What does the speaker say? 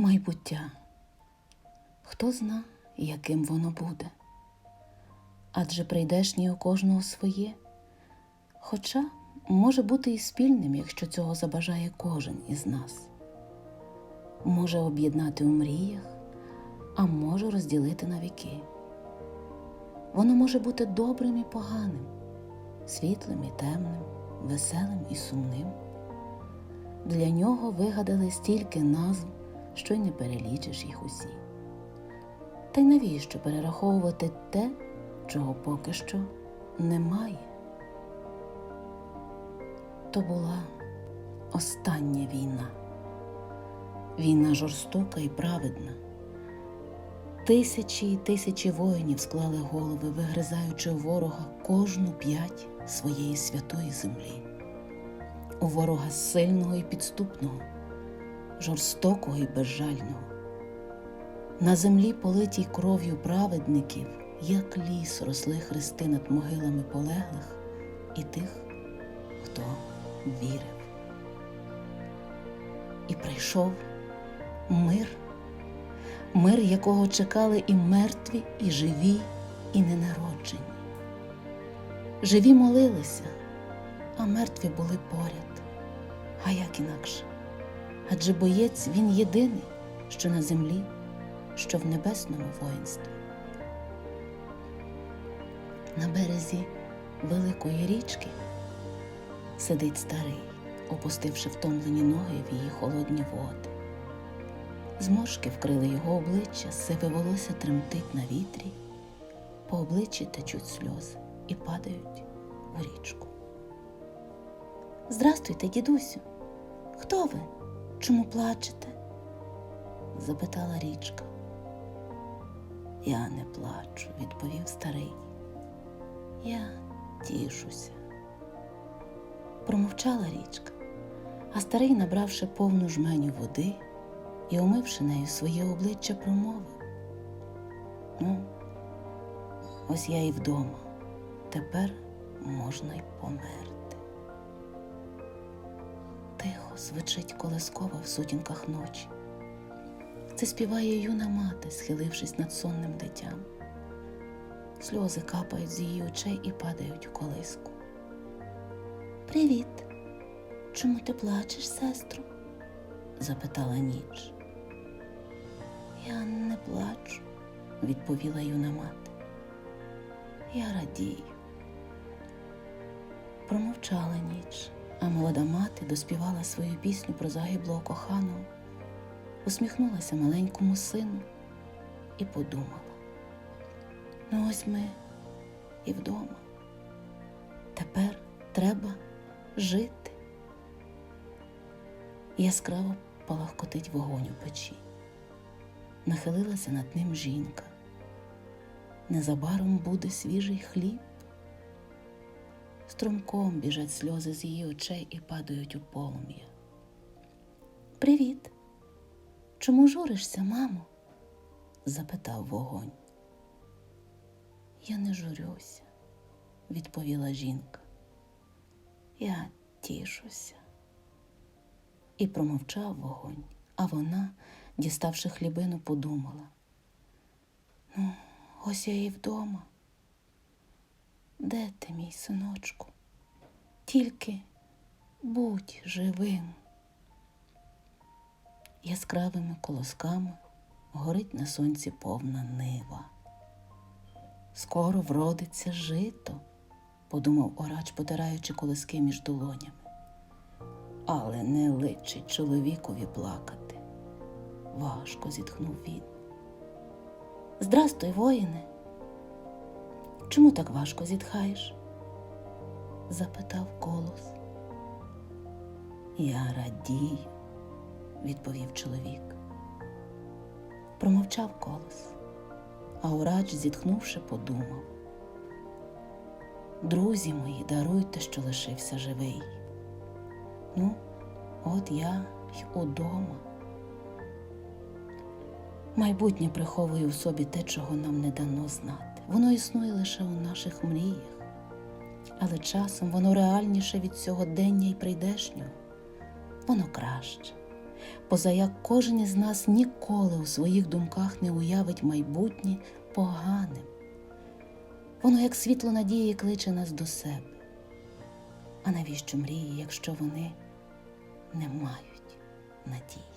Майбуття. Хто зна, яким воно буде? Адже прийдешнє у кожного своє, хоча може бути і спільним, якщо цього забажає кожен із нас. Може об'єднати у мріях, а може розділити на віки. Воно може бути добрим і поганим, світлим і темним, веселим і сумним. Для нього вигадали стільки назв, що й не перелічиш їх усі. Та й навіщо перераховувати те, чого поки що немає? То була остання війна. Війна жорстока і праведна. Тисячі і тисячі воїнів склали голови, вигризаючи ворога кожну п'ять своєї святої землі. У ворога сильного і підступного, жорстокого і безжального. На землі, политій кров'ю праведників, як ліс росли хрести над могилами полеглих і тих, хто вірив. І прийшов мир, мир, якого чекали і мертві, і живі, і ненароджені. Живі молилися, а мертві були поряд. А як інакше? Адже боєць він єдиний, що на землі, що в небесному воїнстві. На березі великої річки сидить старий, опустивши втомлені ноги в її холодні води. Зморшки вкрили його обличчя, сиве волосся тремтить на вітрі, по обличчі течуть сльози і падають у річку. Здрастуйте, дідусю. Хто ви? Чому плачете? запитала річка. Я не плачу, відповів старий. Я тішуся. Промовчала річка, а старий, набравши повну жменю води і омивши нею своє обличчя, промовив. Ну, ось я і вдома. Тепер можна й померти. Звучить колискова в сутінках ночі. Це співає юна мати, схилившись над сонним дитям. Сльози капають з її очей і падають у колиску. Привіт. Чому ти плачеш, сестру? запитала ніч. Я не плачу, відповіла юна мати. Я радію. Промовчала ніч, а молода мати доспівала свою пісню про загиблого коханого, усміхнулася маленькому сину і подумала. Ну ось ми і вдома. Тепер треба жити. Яскраво палахкотить вогонь у печі. Нахилилася над ним жінка. Незабаром буде свіжий хліб. Струмком біжать сльози з її очей і падають у полум'я. Привіт. Чому журишся, мамо? запитав вогонь. Я не журюся, відповіла жінка. Я тішуся. І промовчав вогонь, а вона, діставши хлібину, подумала. Ну, ось я і вдома. Де ти, мій синочку? Тільки будь живим. Яскравими колосками горить на сонці повна нива. Скоро вродиться жито, подумав Орач, потираючи колиски між долонями. Але не личить чоловікові плакати. Важко зітхнув він. Здрастуй, воїне. Чому так важко зітхаєш? Запитав колос. Я радію, відповів чоловік. Промовчав колос, а Урач, зітхнувши, подумав. Друзі мої, даруйте, що лишився живий. Ну, от я й удома. Майбутнє приховує в собі те, чого нам не дано знати. Воно існує лише у наших мріях, але часом воно реальніше від сьогодення і прийдешнього. Воно краще, позаяк кожен із нас ніколи у своїх думках не уявить майбутнє поганим. Воно, як світло надії, кличе нас до себе. А навіщо мрії, якщо вони не мають надії?